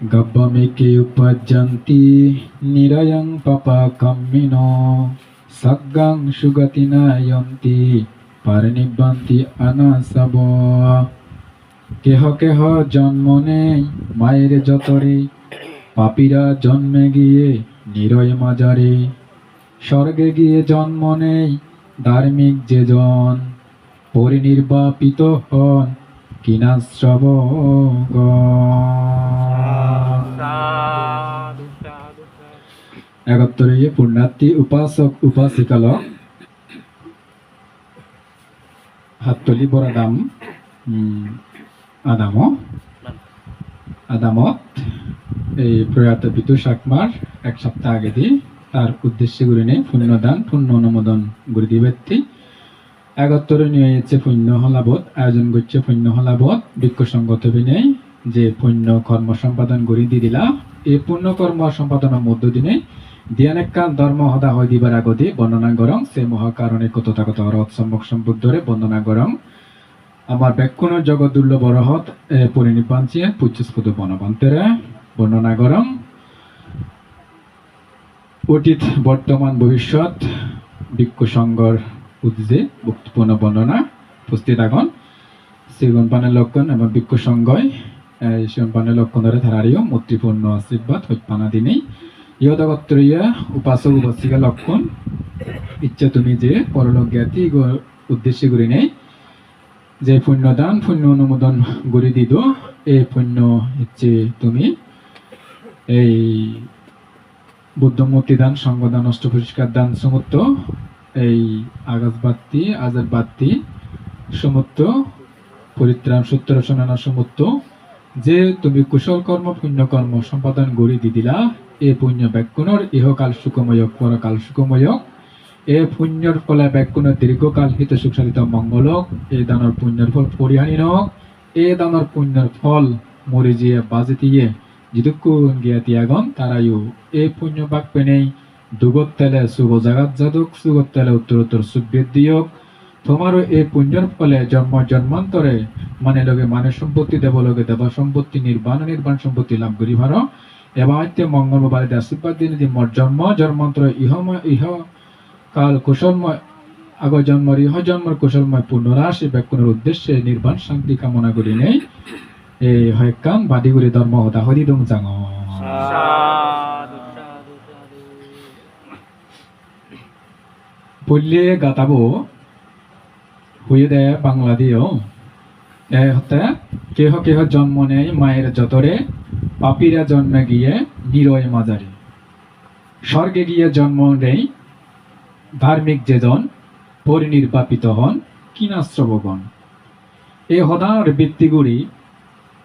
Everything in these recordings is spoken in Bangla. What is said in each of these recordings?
গব্বমিকে উপজ্জন্তি নিরয়ং পাপাকাম্মিন সগ্গাং সুগতি নায়ন্তি পারিনিব্বান্তি অনাসব কেহ কেহ জন্ম নেই মায়ের যতরে পাপীরা জন্মে গিয়ে নিরয় মাজারে স্বর্গে গিয়ে জন্ম নেই ধার্মিক যে জন পরিনির্বাপিত হন কিনাশ্রব সাধু একত্তরে পুণ্যার্থী উপাসক উপাসিকাল হাততলি বরাদাম উম, আদাম। আদামত এই প্রয়াত পিতু শাকমার এক সপ্তাহ আগে দিয়ে তার উদ্দেশ্যে গুরি নেই পুণ্যদান পুণ্য অনুমোদন গুরি দিবেত্তি একত্তরে নিয়ে যাচ্ছে পুণ্য হলাবোধ আয়োজন করছে পুণ্য হলাবোধ। বৃক্ষ সঙ্গত নেই যে পুণ্য কর্ম সম্পাদন করি দি দিলা। এই পুণ্য কর্ম সম্পাদনের মধ্য দিনে দিয়ানেকা ধর্ম হদা হয় দিবার আগতে বর্ণনা গরং সে মহাকারণে কতটা কত রথ সম্মুখ সম্বুদ্ধরে বন্দনা গরং আমার ব্যাকুণ জগৎ দুর্লভ রহত পরিনিপান চিয়ে পুচ্ছস্পদ বনবন্তেরে বর্ণনা গরং অতীত বর্তমান ভবিষ্যৎ ভিক্ষু সংঘর উদ্দে মুক্তিপূর্ণ বর্ণনা। উপস্থিত আগন শ্রীগণ পানের লক্ষণ এবং ভিক্ষু সংঘয় পানের লক্ষণ ধরে ধারারিও মূর্তিপূর্ণ আশীর্বাদ হৈপানা দিনেই। ইয়দগত্রীয় উপাসক উপাসিকা লক্ষণ। ইচ্ছা তুমি যে পরলোক জ্ঞাতি উদ্দেশ্যে করে নেই। যে পুণ্যদান, পুণ্য অনুমোদন করে দিদ এই পুণ্য ইচ্ছে তুমি। এই বুদ্ধ মুক্তি দান সঙ্গদান অষ্ট পরিষ্কার দান সমুদ্র এই আগাছ বাত্তি আজাদ বাত্তি সমুদ্র পরিত্রাণ সূত্র শোনানো সমুদ্র যে তুমি কুশল কর্ম, পুণ্য কর্ম সম্পাদন গড়ি দি দিলা, এ পুণ্য ব্যাকুণর ইহকাল সুখময় পরকাল সুখময়। এ পুণ্যর ফলে ব্যাকুণর দীর্ঘকাল হিত সুখ সাধিত মঙ্গলক এ দানর পুণ্যর ফল পরিহানি নক এ দানর পুণ্যর ফল মরে জিয়ে বাজে দিয়ে যিদুকুন গিয়া তিয়াগন তারাইও এ পুণ্য বাক পেনেই দুগত তেলে শুভ জাগাত যাদক, সুগত তেলে উত্তরোত্তর সুখ বৃদ্ধিয়ক তোমারও এই পুণ্যের ফলে জন্ম জন্মান্তরে মানে লগে মানে সম্পত্তি দেব লগে দেব সম্পত্তি নির্বাণ নির্বাণ সম্পত্তি লাভ করি ভার। এবং আত্মীয় মঙ্গল বাড়িতে আশীর্বাদ দিন যে মোর জন্ম জন্মান্তর ইহময় ইহ কাল কুশলময় আগ জন্মর ইহ জন্মর কুশলময় পুনরাশ ব্যাকুণের উদ্দেশ্যে নির্বাণ শান্তি কামনা করি নেই। এই হয় কাম বাদি করে ধর্ম হতা হরি দং জাঙ পল্লে গাতাবো। হয়ে দেয় বাংলাদেও এ হতে কেহ কেহ জন্ম নেই মায়ের যতরে, পাপীরা জন্মে গিয়ে নিরয় মাজারে। স্বর্গে গিয়ে জন্ম নেই ধার্মিক যেজন পরিনির্বাপিত হন কিনা কিনাশ্রবগণ এই হদার বৃত্তিগুড়ি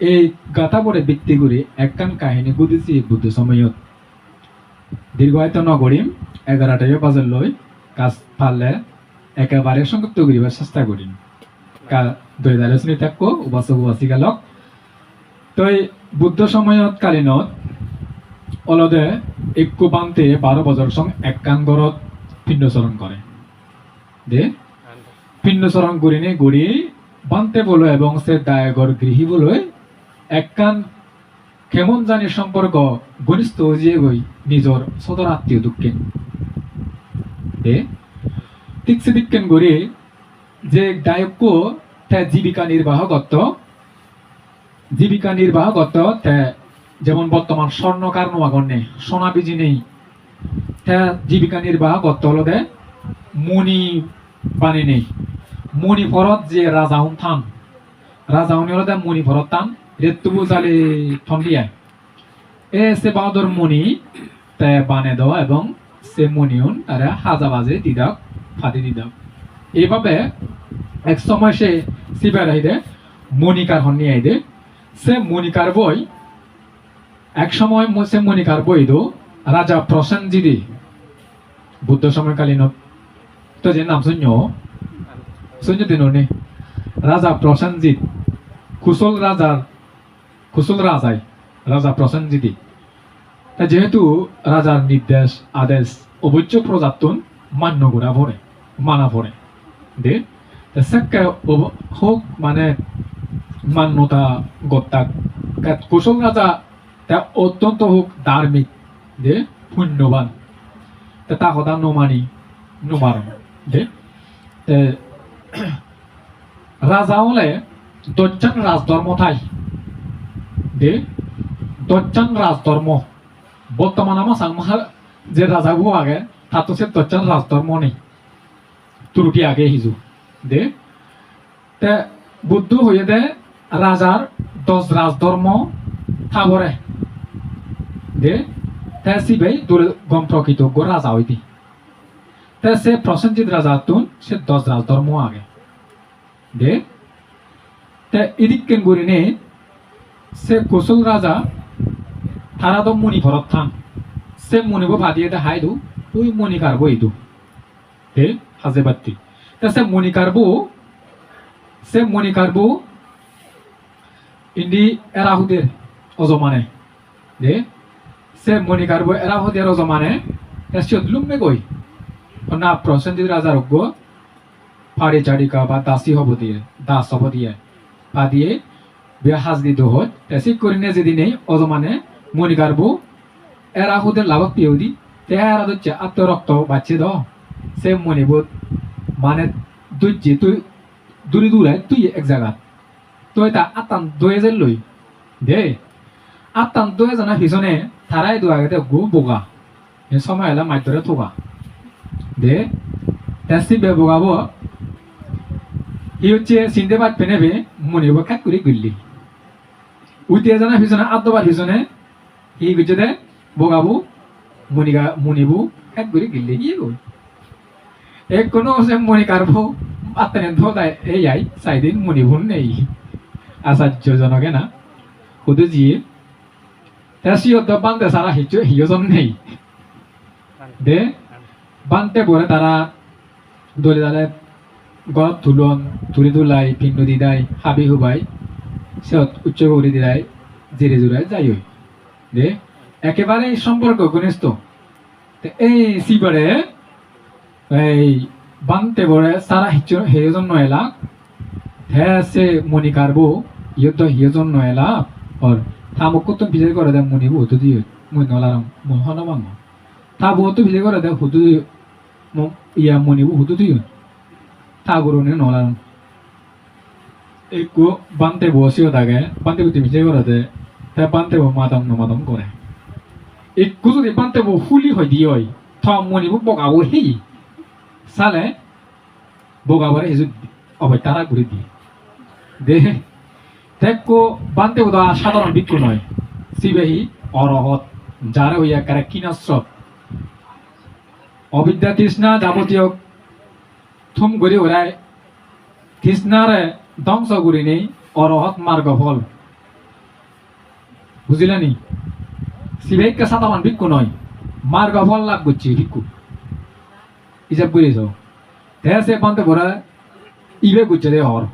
এই গাতাবরে বৃত্তিগুড়ি একখান কাহিনী গুদিছি বুদ্ধ সময়ত দীর্ঘায়িত নগরীম এগারোটায় বাজার লই কাজ পারলে একেবারে সংযুক্ত করিবার চেষ্টা তই বুদ্ধ সময়ত কালীনত অলদে একু বান্তে বারো সং পিণ্ডচৰণ কৰে। দে নি ঘূৰি বান্তে বলো এবং সে দায়গর গৃহীবলৈ একখান কেমন জানি সম্পর্ক ঘনিষ্ঠ জিয়ে গই নিজর সদর আত্মীয় দুঃখে। দে ঠিক সেদিকেন গড়ি যে দায়ক তে জীবিকা নির্বাহ করত, জীবিকা নির্বাহ করত যেমন বর্তমান স্বর্ণকার নোয়াগণ্যে সোনা বিজি নেই জীবিকা নির্বাহ করত হলো দে মণি বানি নেই। মণি ফরত যে রাজা হুন থান, রাজা হুনি হলো দে মণি ফরত থান রেত্তু বুঝালে ঠন্ডিয়ায় এ সে বাদর মণি তে বানে দেওয়া এবং সে মণিউন তারা হাজা বাজে দিদাক ফাটি দিদাক এইভাবে এক সময় সে শিবের আইদে, মণিকার হন নিয়ে আইদে। সে মণিকার বই, এক সময় সে মণিকার বই দো, রাজা প্রসেনজিদি বুদ্ধ সময়কালীন তো যে নাম শূন্য শূন্য দিন রাজা প্রসেনজিৎ, কুশল রাজার কুশল রাজাই, রাজা প্রসেনজিদি যেহেতু রাজার নির্দেশ, আদেশ অবৈচ্য প্রজাতন মান্য করা পড়ে মানা পড়ে। দে তা সেক্কা হোক মানে মান্যতা গত্তাক কুশল রাজা, তা অত্যন্ত হোক ধার্মিক দে পুণ্যবান। তা তা কথা নমানি, নমারণ দে তে রাজা হলে দজ্জান রাজধর্ম ঠাই দে দজ্জান রাজধর্ম বর্তমান আমার যে রাজাবু আগে, তাতো সে দজ্জান রাজধর্ম নেই। ত্রুটি আগে হিজু। দে। বুদ্ধ হয়ে দে রাজার দশ রাজধর্ম থাবরে। দে। তে গম প্রকৃত গো রাজা হইতি। সে প্রসেনজিৎ রাজা তুন, সে দশ রাজধর্ম আগে। দে। তে কেন গরি নে, সে কুশল রাজা তো মুনি ভরত থান। সে মুনিব ভাদিয়ে দে হাই দু তুই মুনি কারবো দে। বাত্তি তে মুনি কারবো সে মুনি কারবো ইন্দি এরাহুদের অজমানে। দে সে মুনি কারবো এরাহুদের অজমানে। তে সিয়ত লুমে গই। না প্রসেনজিৎ রাজার অজ্ঞ ফাড়ি চাড়িকা বা দাসী হব দিয়ে, দাস হব দিয়ে, পা দিয়ে বিয়া সাজ দি দহত তেসি করিনে যেদিনে অজমানে মনি গারবো এরা হুদের লাভক পিও দি তেহারা দচ্ছে আত্ম রক্ত বাচ্চে দ সে মনি বোধ মানে দুই তুই দূরে দূরে, তুই এক জায়গা। তুই তা আত্মান দয়ে যে লই। দে। আত্মান দয়ে জানা পিছনে তারাই দু আগে গু বোগা। এ সময় এলা মাধ্যরে থোকা দে। তেসি বে বোগাবো ই হচ্ছে চিনতে পারবে নেবে মনে হব কাক করে গুললি। উঠে জানা পিছনে আদবার পিছনে। ই গুজে দে বগাবু মনিগা মনিবু কাক করে গিললি। ই えこの専門にからぼあったねどうだいえやい最低もにぶんねいあさっちょじゃのげなほどじえたしよとばんでさらひちょひよそんねいでばんてぼれたらどれだれ গড়ত তুলন তুলি তুলাই পিণ্ড দিদাই হাবি হুবাই সেহত উচ্চ গৌরী দিদাই জিরে জুড়ায় যাই ওই দে একেবারেই সম্পর্ক ঘনিষ্ঠ এই সিবারে এই বানতে বড়ে সারা হেজন এলা হ্যাঁ সে মনি কারবো ইয়ত হেজন এলা অর, থামকো তো বিজয় করে দে মনি বহু তো দিয়ে মই নলারম মহন বাং তা বহু তো বিজয় করে দে হুদু ইয়া মনি বহু হুদু দিয়ে তা গরুনে নলারম। একু বানতে বসিও থাকে বানতে বুতি বিজয় করে দে, তা বানতে মাদম নমাদম করে। একু যদি বানতে ফুলি হয় দিয়ে হয় থ মনিবু বকাবো হেই। চালে বোগাবারে হিজুক অবাই তারা ঘুরে দিয়ে। দে তেকো বান্তে উদা সাধারণ বিক্রু নয়। সিবেহি অরহত যারা হইয়া কারে কিনাস্র অবিদ্যা তৃষ্ণা যাবতীয় থুম ঘুরে ওরায় তৃষ্ণারে ধ্বংস ঘুরি নেই অরহত মার্গ ফল বুঝিলেনি সিবেহিকে সাধারণ ভিক্ষু নয় মার্গ ফল লাভ করছি ভিক্ষু। হিসাব করেছ দেহ সে পান্তে ভরা ইবে গুচ্ছে দে হর।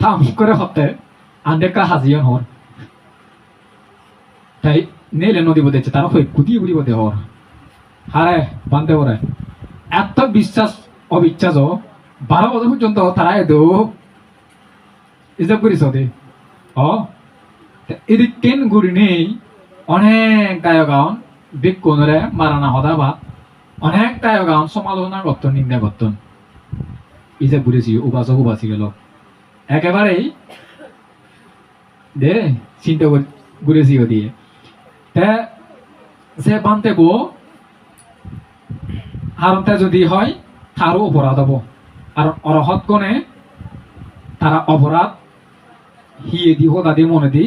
থাম করে হতে আন্দেকা হাজিয়ন হর। তাই নেলে নদী বদেছে তারা হয়ে কুদিয়ে বুড়ি বদে হর। হারে, বান্ধে ভরে এত বিশ্বাস অবিশ্বাস বারো বছর পর্যন্ত তারা এদো হিসাব করিস দে। ও এদিক কেন ঘুরি নেই? অনেক গায়ক গান বিক্ষণরে মারানা হদা বা। অনেক গায়ক গান সমালোচনা করতেন নিন্দা করতেন হিসাব ঘুরেছি উপাসক উপাসি গেল একেবারেই দে, চিন্তা করে ঘুরেছি দিয়ে। তে সে বানতে বো হারতে যদি হয় তারও অপরাধ হব। আর অরহৎ গণে তারা অপরাধ হিয়ে দি হোদা দি, মনে দি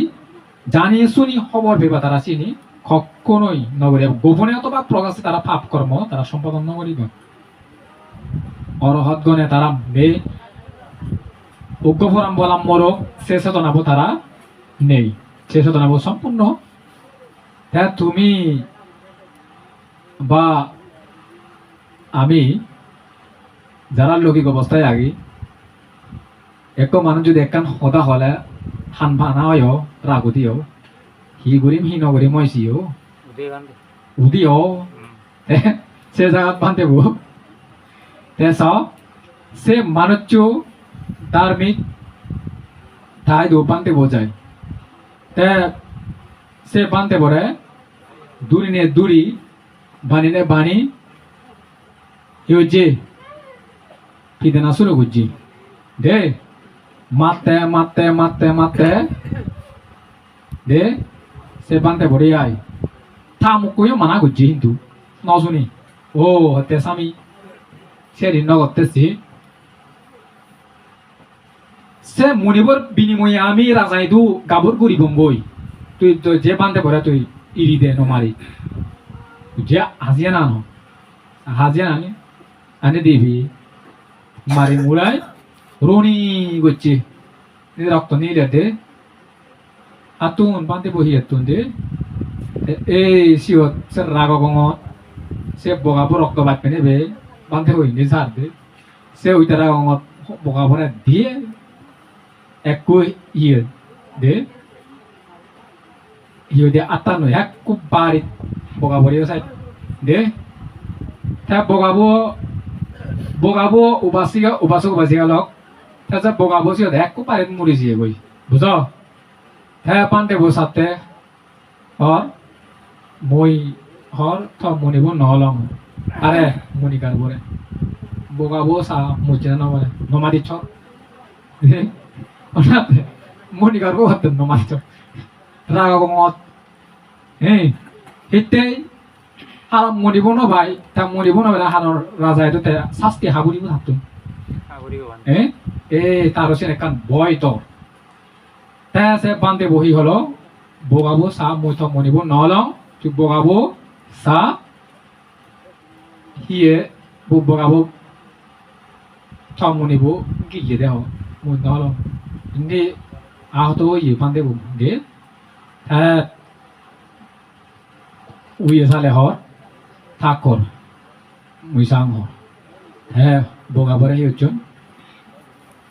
জানিয়ে শুনি খবর ভেবা তারা চিনি। কখনোই নগরী গোপনে অথবা প্রকাশে তারা পাপ কর্ম তারা সম্পাদন নগরিব অরহৎ গণে তারা মে উগ্রফরাম বলাম মর সে চেতনাবো তারা নেই। সে চেতনাবো সম্পূর্ণ হ্যাঁ তুমি বা আমি যারা লৌকিক অবস্থায় আগে এক মানুষ যদি একখান সদা হলে হান ভানা হয় রাগুদিও হি গরিম হি নগরিম হয়েছিও উদে গান্ধী উদিও সে জায়গা বান্ধে বো তেস সে মানুষ ধার্মিক তাই দো বান্ধে বোঝায় তে সে বানতে পরে দূরি নে দূরি বানি নে বানি ইউজি ফিদে না শুরু করছি দে মারতে মারতে মারতে মারতে দে সে বানতে পরে আই থামুকু요 মানা করছি কিন্তু নশুনি ও হতে স্বামী সে ঋণ করতেছি সে মনিবর বিনিময়ে আমি রাজাইদু গাবর করি বই তুই তো যে বানতে পরে তুই ইরি দে নমারি যে হাজিয়া না ন হাজিয়া নানি আনে দিবি মারি মুড়াই রনি গচ্ছি রক্ত নিলে দে আতুন বানতে বহি আতুন দে এই সিওত সে রাগ গঙত সে বগাবো রক্ত বাদ পেনে বে বানতে বহি নি সার দে সে ওই তারা গঙত বগাবরে দিয়ে একো ইয়ে দে ইয়ে দে আটানো একো বাড়ি বগাবরি সাই দে তা বগাবো বগাবো উবাসিগা উবাসক উবাসিগা লক তা যা বগাবো সিও একো পারে মুড়ি জিয়ে গই বুঝ তা পান্তে বো সাথে। হর মই হর থ মনিব নহলং আরে মনিকার বরে বগাবো সা মুচে না বলে নমাদি ছ ওনাতে মনিকার বো হতে নমাদি ছ রাগা গঙত এই হিতে হারাম মনিব ন ভাই তা মনিব ন বেলা হারার রাজা এতো তে শাস্তি হাবুরিব হাগুড়িও বান এ তার সে কান বয় তো তা সে বান্দে বহি হলো। বগাবো সা তো মনিব নলং বগাবো সা হিয়ে বগাবো ছ মনিব গিয়ে দেহ। মই নলং, ইন্দি আহত ইয়ে বান্দে বু দে তা উইয়ে সালে হর থাকর মুই সাং হর। হ্যাঁ বগাবরে হচ্ছন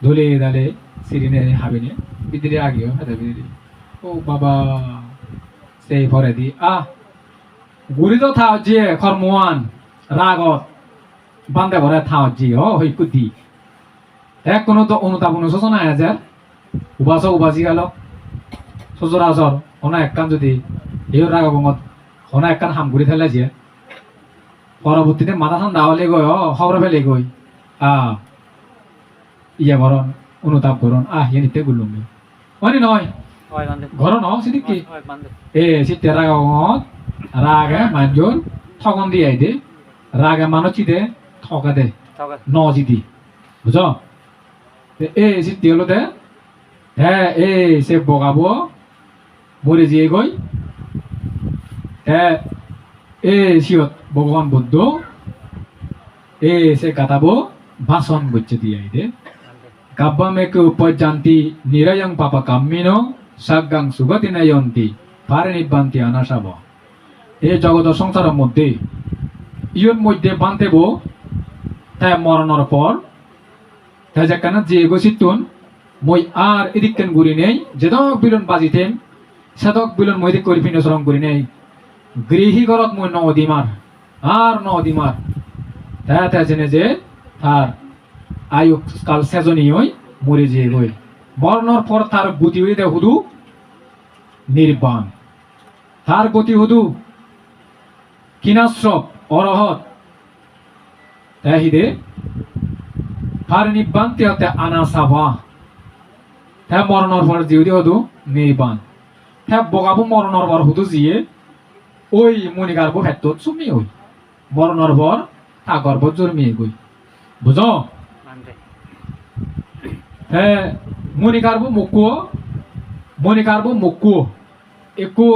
দলে দালে সিরিনে হাবিনে। বিদিরে আগেও হাতে বিদিরে। ও বাবা সেই ভরে দি। আহ, গুড়ি তো থাও যে, খরমোয়ান, রাগত, বান্দে ভরে থাও যে, ও, হই কুদি এক কোনো তো অনুতাপ অনুশোচনা আছে উবাস, উবাসি গেল। সচরাচর হনা একখান যদি এই রাগ বঙত হনা একখান হাম ঘুরি ফেলে যে। পরবর্তীতে মাথা ঠান্ডা হলে গই অ খবর ফেলে গই আহ, ইয়া গরম অনুতাপ করুন আহ ইয়ে নিতে গুলুম। নয় বান্দে ঘর ন সিদিকি হয় বান্দে এ সিতে রাগত রাগে মানজোর ঠগন দিয়ে দে রাগে মানচি দে ঠকা দে তাওকা নজি দি বুঝ এ সিতে হলো দে হ্যাঁ এ সে বগাবো মরে যেয়ে গই হ্যাঁ এ সিয়ত ভগবান বুদ্ধ এ সে কাটাবো ভাষণ বুঝছে দিয়ে দে kappame ke upajjanti nirayang papa kammino, saggang sugatina yonti pare nibbanti অনাসাব এই জগত সংসারের মধ্যে ইয়ের মধ্যে বাঁধেব তাই মরণের পর তাই যেখানে যে গছিতুন মই আর এদিকেন ঘুরি নেই যেদক বিলন বাজিতেন সেদক বিলন মই এদিক করি পিনসরণ করি নেই গৃহী ঘরত মই ন অধিমার আর ন অধিমার তাই তাই জেনে যে তার আয়ু কাল সেজনী হই, মরে যে গই মরণর পর তার গতি হইতে হুদু নির্বাণ। তার গতি হুদু কিনাশ্রব অরহত। তাহিদে, তার নির্বাণ তেহতে আনা সাবা হ্যাঁ মরণর পর জিউদি হদু নির্বাণ। হ্যাঁ বগাবো মরণর পর হুদু জিয়ে ওই মনিকারবো হেত্ত চুমি হই মরণর পর তা গর্ভ জন্মিয়ে গই। বুঝো? মনিকারবো মুকু মনিকারবো মুকু একু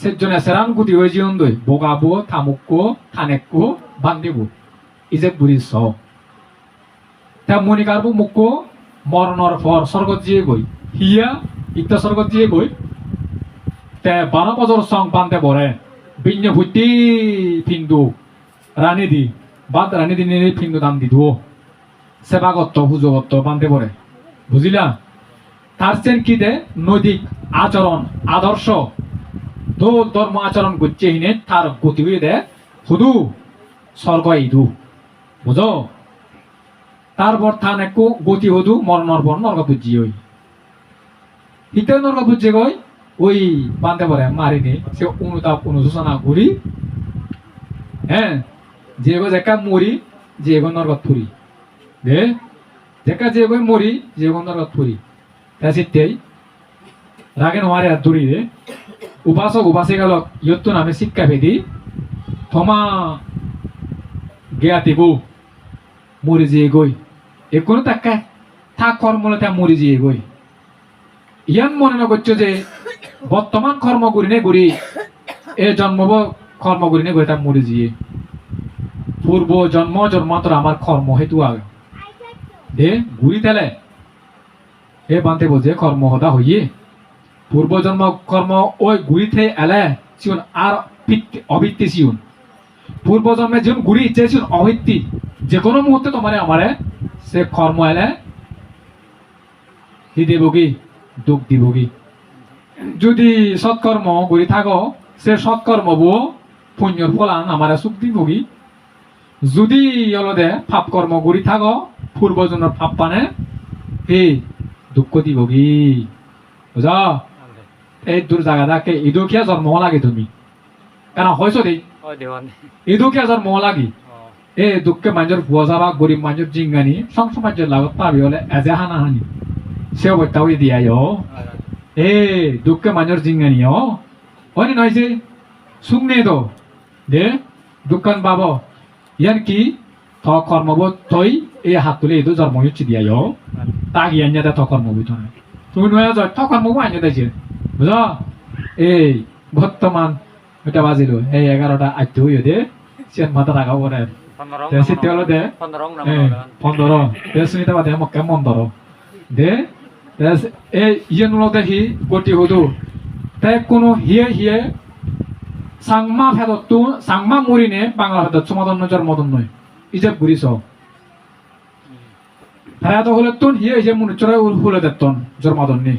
সেজনে সেরান গুটি হয়ে জীবন দই। বগাবো থামুকু থানেকু বান্দিবু। ইজে বুড়ি স। তা মনিকারবো মুকু মরণর পর স্বর্গত জিয়ে গই। হিয়া ইত্যা স্বর্গত জিয়ে গই। তে বারো বছর সং পান্তে পরে বিন্য ভুতি ফিন্দু। রানী দি, বাদ রানী দি নিয়ে ফিন্দু দাম দি দুও সেবাগত পুজোগত বান্ধে পড়ে বুঝিলা তার কি দে নৈতিক আচরণ, আদর্শ, দোল ধর্ম আচরণ করছে হিনে তার গতি হয়ে দে শুধু স্বর্গ ইদু বুঝ? তারপর থান একু গতি হদু মরণর পর নরক বুঝি হই। হিতে নরক বুঝছে গই ওই বান্ধে পরে মারিনি সে অনুতাপ, অনুশোচনা করি। হ্যাঁ যে গো যেকা মরি, যে গো নরগত ফুরি দে। যেকা যে গো মরি, যে গো নরগত ফুরি তা সিটেই রাগে নোয়ারে আর দূরি রে। উপাসক উপাসিকালক ইয়ত্তু নামে শিক্ষা ভেদি থমা জ্ঞাতি বউ মরি যে গই এখনও তাকা থা কর্মলে তা মরি যে গই ইয়ান মনে নগচ্ছ যে, বর্তমান কর্ম করি নে করি, এ জন্মব কর্ম করি নে করি তা মরি যিয়ে। পূর্ব জন্ম, জন্মান্তর আমার কর্ম হেতু আগে দে ঘুরি তেলে এ বানতে কর্ম হদা হইয়ে। পূর্ব জন্ম কর্ম ওই ঘুরিতে এলে সিউন আর অভিত্তি সিউন পূর্ব জন্মে যেমন ঘুরি ইচ্ছে সিউন অভিত্তি, যে কোনো মুহূর্তে তোমার আমারে সে কর্ম এলে হি দেব কি দুঃখ দিব কি যদি সৎকর্ম করি থাকো, সে সৎকর্ম বো পুণ্যর ফলান আমার সুখ দিব কি যদি অলদে পাপ কর্ম করি থাকো পূর্বজন্ম ভাব পানে এই দুঃখ দিব কি বুঝা এই দূর জায়গা থাকে ইদুকিয়া জন্ম লাগে তুমি। কেন হয়েছো দেই? ইদুকিয়া জন্ম লাগে। এই দুঃখে মানুষের ভুয়া যাবা গরিব মানুষের জিঙ্গানি সংসার মানুষের লাগত পাবি হলে এজে হানাহানি সে অবত্যা হয়ে দিয়াই ও এ দুঃখে মানুষের জিঙ্গানি ও হয়নি নয় যে? শুকনে তো? দে দুঃখান পাব। ইয়ার কি? থ কর্মবোধ তৈ এই হাত তুলে এই তো জন্ম হচ্ছে দিয়া যাও তা গিয়ে আনিয়া দেয় তখন মুভি তুমি তুমি নয়া যাও তখন মুভি আনিয়া দেয় বুঝ এই বর্তমান এটা বাজিল এই এগারোটা আইতে হইয়ে দে। সে মাথা রাখা পরে সিদ্ধি হলো দে। পনেরো দে সুনিতা বাদে মক্কা পনেরো দে এই ইয়ে নুলো দেখি গতি হতো তাই কোনো হিয়ে হিয়ে সাংমা ফেদত সাংমা মরিনে বাংলা ফেদত সমাদন জন্মদন নয় ইজাব ঘুরিস বুড়িছ ফেরাত হলে তুন হিয়ে হিয়ে মুনুচরা হুলে দেতন জন্মদন্নি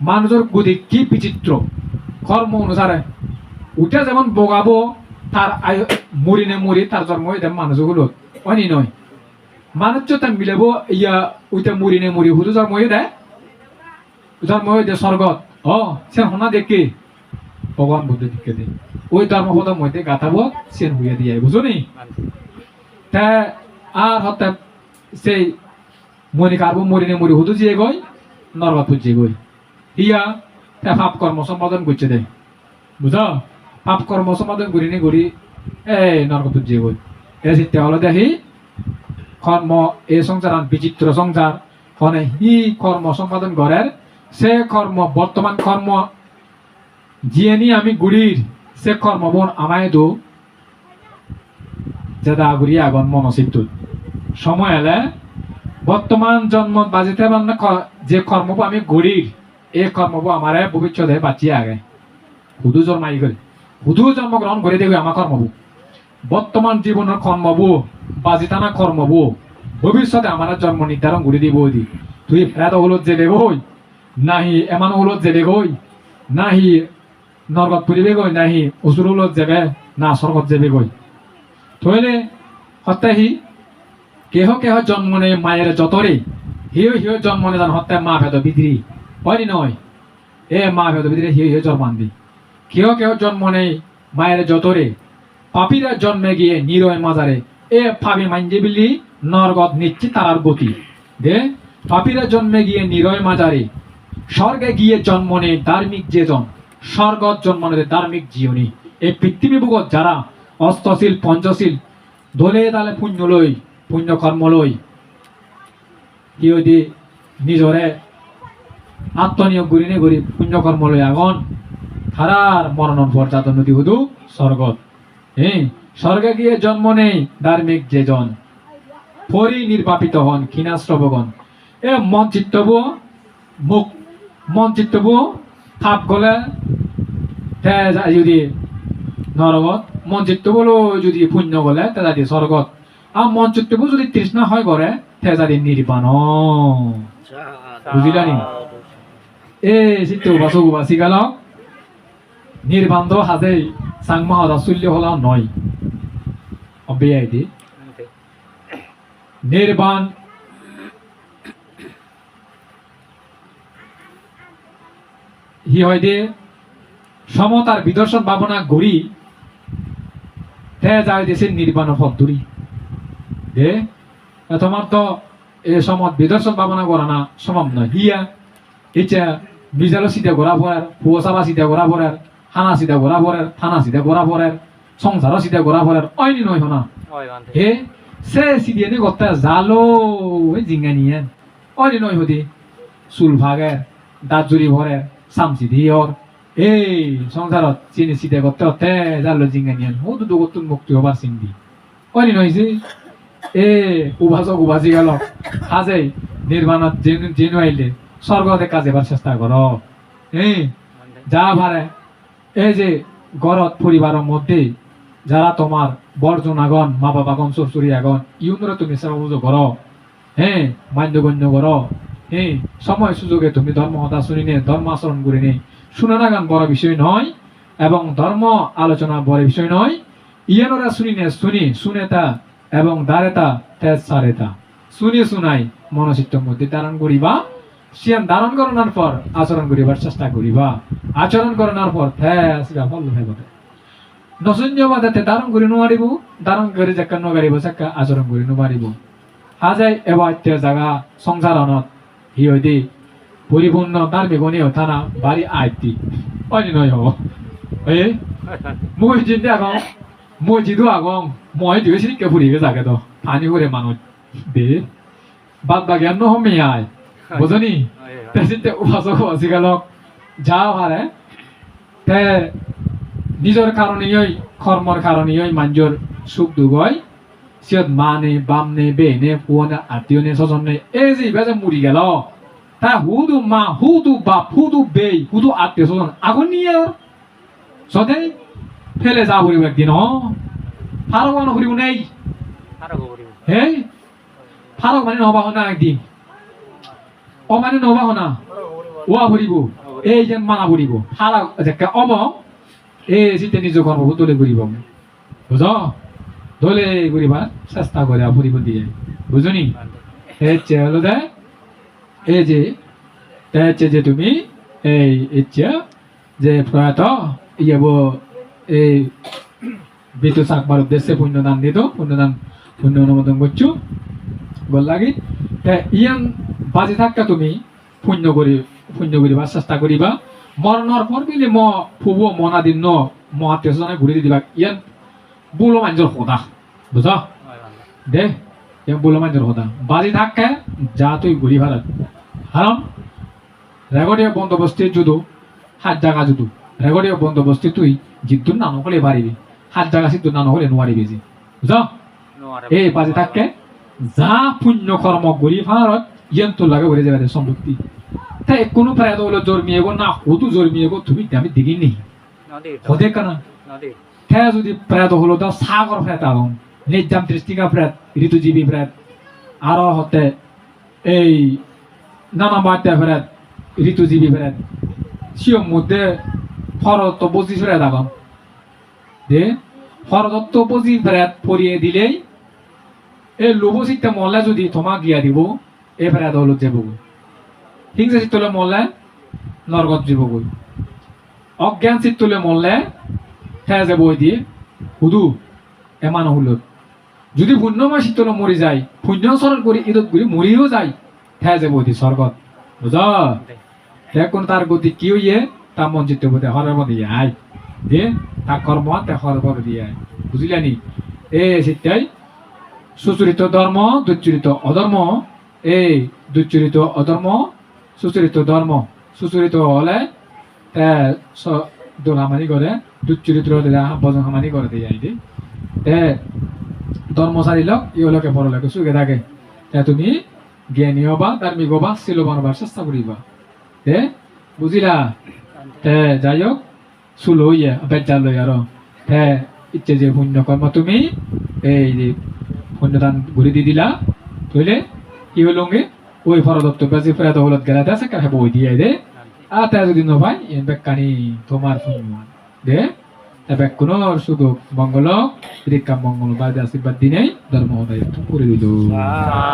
মানুষের গুদি কি বিচিত্র। কর্ম অনুসারে উঠে যেমন বগাবো, তার আয়ু মুরিনে মুরি, তার জন্ম হয়ে মানুষগুলো অনি নয়। মানুষ তো মিলাব, ইয়া ওইটা মুরিনে মুরি হুদু জন্ম হয়ে দেয় জন্ম হয়ে দেয় স্বর্গত। ও সে হনা দেখে। ভগবান বুদ্ধ দিকে দে। ওই ধর্মপদ মধ্যে গাথাবো সে হুয়ে দিয়ে বুঝো নি? তা, আর হতে সেই মনি কারবো মরিনে মরি হুদু জিয়ে গই নরবাত জিয়ে গই। ইয়া, তা পাপ কর্ম সম্পাদন করছে দে। বুঝ? পাপ কর্ম সম্পাদন করি নি করি, এই নরকত জিয়ে গই। এ চিত্তে হলো দেখি, কর্ম এই সংসার বিচিত্র সংসার। ফলে হি কর্ম সম্পাদন করার, সে কর্ম, বর্তমান কর্ম জিয়ে নি আমি গুড়ির, সে কর্মবন আমায় দো। যেটা আগুরি আগন মনসিদ্ধ। সময় এলে বর্তমান জন্ম বাজিতে মানে যে কর্মব আমি গড়ির এই কর্মব আমারে ভবিষ্যতে বাঁচিয়ে আগে হুদু জন্মাই করে হুদু জন্মগ্রহণ করে দেখবে আমার কর্মব বর্তমান জীবনের কর্মব বাজিতানা কর্মব ভবিষ্যতে আমার জন্ম নির্ধারণ করে দিব দি। তুই ফেরাত হলত যে গই নাহি এমান হলত যে গই নাহি নরগত পুরিবে গই নাহি অসুর হলত যাবে না স্বর্গত যাবে গই থইলে হত্যাহি কেহ কেহ জন্মনে মায়ের যতরে হিও হিও জন্মনে জান হত্যা মা ভেদ বিদ্রি হয়নি নয়, এ মা ভেদ বিদ্রি হিও হিও জন্মান্দি কেহ কেহ জন্মনে মায়ের যতরে, পাপিরা জন্মে গিয়ে নিরয় মাজারে, এ পাপি মাইঞ্জে বিলি নরগত নিচ্ছে তারার গতি। দে, পাপিরা জন্মে গিয়ে নিরয় মাজারে, স্বর্গে গিয়ে জন্মনে ধার্মিক যেজন, স্বর্গত জন্মনে ধার্মিক জীবনী। এই পৃথিবী বুগত যারা অষ্টশীল পঞ্চশীল, দলে তালে পুণ্য লই পুণ্য কর্ম লই কিয় দি নিজরে আত্মনিয়োগ করি নে করি পুণ্য কর্ম লই আগন। হারার মরণন পর্যাত নদী হুদু স্বর্গত হ্যাঁ স্বর্গে গিয়ে জন্ম নেই ধার্মিক যেজন। পরি নির্বাপিত হন ক্ষীণাশ্রবগণ এ, মন চিত্তব মুখ, মন চিত্তব থাপ গলে যা- যদি নরগত মন চিত্তবলো যদি পুণ্য গলে তে যদি স্বর্গত আর মন চিত্তব যদি তৃষ্ণা হয় করে তে নির্বাণ বুঝিলানি এ, চিত্ত উপাসক উপাসিকালক নির্বান্ধ হাজে সাংমা হদা চুল্য হলা নয়। দি। নির্বাণ হি হয় দে সমতার বিদর্শন ভাবনা গড়ি তে যায় দেশের নির্বাণ পদ্ধতি দে তোমার তো এ সমত বিদর্শন ভাবনা করা না নয়। হিয়া ইচ্ছা বিজালো সিধা ঘোরা পড়ার পুয়াশাবা সিধা ঘোরা পড়ার হানা সিধা ঘোরা পড়ার থানা সিধা ঘোরা পড়ার সংসারও সিধা ঘোরা পড়ার অইনি নয় হনা। হে সে সিদিয়ে নি গত্তা জালো ওই জিঙ্গা নিয়ে। অইনি নয় হদি চুল ভাগের দাঁত জুড়ি ভরের সামসি দিয়র এই সংসারত চিনি সিধে করতে হতে জালো জিঙ্গা নিয়ে ও দুটো গতুন মুক্তি হবার চিন্দি অইনি নয় যে এ উভাসক উভাসি গেল। কাজে নির্মাণত জেনু আইলে স্বর্গতে কাজে বার চেষ্টা কর বান্ধে যা পারে এই যে গরত পরিবারের মধ্যে যারা তোমার বর্জন আগন মা বাবা গন শ্বশুরি আগন ইউনরে তুমি সেবা করো হ্যাঁ মান্যগণ্য করো হ্যাঁ সময় সুযোগে তুমি ধর্ম কথা শুনি নে ধর্ম আচরণ করে নে শুনে না গান বড় বিষয় নয় এবং ধর্ম আলোচনা বড় বিষয় নয় ইয়ানোরা শুনি নে শুনি, শুনে তা এবং দাঁড়েতা তেজ সারেতা। শুনি শুনাই মনচিত্তর মধ্যে ধারণ করিবা সিয়ান ধারণ করানোর পর আচরণ করিবার চেষ্টা করিবা। আচরণ করানোর পর তেজ ফল ভাইবতে নসঞ্জবাদাতে ধারণ কৰি নোৱাৰিব ধাৰণ কৰি যেকা নগাৰিব চেকা আচৰণ কৰি নোৱাৰিব হাজাই এবাৰ এতিয়া জাগা সংসাৰণত সি হৈ দি পৰিপূৰ্ণ তাৰ বেগনি থানা বাৰী আইতি। অইনি নয় হ'ব। এই হয় বান্ধে মই যিটো আগং মই যিটো আগং মই দুই চিৰিকে ফুৰিগে জাগেতো পানী ফুৰে মানুহ দে বাদ বাগিয়ান নহমে আই বুজনি হয় বান্ধে তেসিতে উপাসক আজিকালক যা পারে তে নিজের কারণেই কর্মর কারণেই মানুষের সুখ দুখ হয় সিয়ত মা নে বাম নে বে নে পুয়া নে আত্মীয় নে স্বজন নে এই যে যে মরি গেল তা হুদু মা হুদু বাপ হুদু বে হুদু আত্মীয় স্বজন আগুন নিয়ে সদে ফেলে যা ফুরিব একদিন হ ফারক মানে ফুরিব নেই? হে? ফারক মানে নহবা না একদিন? ও মানে নহবা না? ওয়া ফুরিব এই যে মানা ফুরিব হারা দেখা অম। এই সিতে নিজ কর্ম দলে ফুরিব বুঝ? দলে ফুরিবার চেষ্টা করে ফুরিব দিয়ে। বুঝনি এই হলো দে। এই যে হচ্ছে যে তুমি এই ইচ্ছে যে প্রয়াত ইয়েব এই বিতু চাকবার উদ্দেশ্যে পুণ্যদান দিত পুণ্যদান পুণ্য অনুমোদন করছ, বল লাগি। তে ইয়ান বাজে থাকা তুমি পুণ্য করি, পুণ্য করিবার চেষ্টা করিবা। মরণর পর বিলে ম ফুব মনাদিন ন ম আত্মীয় স্বজনে ঘুরে দিবা। ইয়ান বুলো মাঞ্জর হোদা বুঝ দে yang bola manjur hoda বাজি থাকে যা তুই ঘুরি ভাড়া হারাম রেগড়িয়া বন্দোবস্তি যুদু হাত জাগা যুদু রেগড়িয়া বন্দোবস্তি তুই জিদ্দুর না নহলে পারিবি হাত জাগা সিদ্ধুর না নহলে নোৱাৰিবি জি বুঝ নোয়ারে এই বাজি থাকে যা পুণ্য কর্ম ঘুরি ভাড়াত ইয়ান তোর লাগে ঘুরে যাবে সম্পত্তি। তাই কোনো প্রায় হলো জন্মিয়েব না হতু জন্মিয়েব তুমি আমি দেখিনি নদী হদে কানা? ঠে যদি প্রেত হলো তো সাগর প্রেত আগুন নির্যাম তৃষ্টিকা প্রেত ঋতুজীবী প্রেত আরও হতে এই নানা মাত্রা প্রেত ঋতুজীবী প্রেত সিয়ম মধ্যে ফরত বজি প্রেত আগুন দে ফরদত্ত বজি প্রেত পরিয়ে দিলেই এই লোভসিতে মল্লে যদি তোমাক গিয়া দিব এই প্রেত হলো যাবগৈ। হিংসা চিত্তলে মল্লে নরগত যাবগৈ। অজ্ঞান চিত্তলে মল্লে হ্যাঁ যে বই দিয়ে হুদু এমান হুলত। যদি পুণ্যময় শীতল মরি যায় পুণ্য স্মরণ করে ঈদত করে মরিও যায় হ্যাঁ যে বই দিয়ে স্বর্গত বুঝ এখন তার গতি কি হইয়ে চিত্ত বোধে হরের মধ্যে আয় দে তার কর্ম তে মধ্যে দিয়ে আয় বুঝিলানি এ সেটাই সুচরিত ধর্ম দুচরিত অধর্ম এই দুচরিত অধর্ম সুচরিত ধর্ম সুচরিত হলে তে দোলামানি করে দুচরিত্র বজন হামানি করে দিয়ে, আই, দে। তে ধর্মচারী লোক ইহলোকে পরলোকে সুখে থাকে। তে তুমি জ্ঞানী হবা ধার্মিক হবা শিলবান হবার চেষ্টা করিবা দে বুঝিলা তে যাই হোক চুল হইয়া বেজা লই আর তে ইচ্ছে যে পুণ্য কর্ম তুমি, এই যে পুণ্যদান ঘুরে দি দিলা তইলে কি হলঙ্গে ওই ফরদত্ত বেজি ফেরাত হলত গেলা দেশে কাছে বই দিয়ে দে। আর তে যদি নভাই এন বেকানি তোমার পুণ্য। দে এবার কোন সুখ মঙ্গল দীক্ষা মঙ্গল বাদ আশীর্বাদ দিনেই ধর্ম করে দিল। আ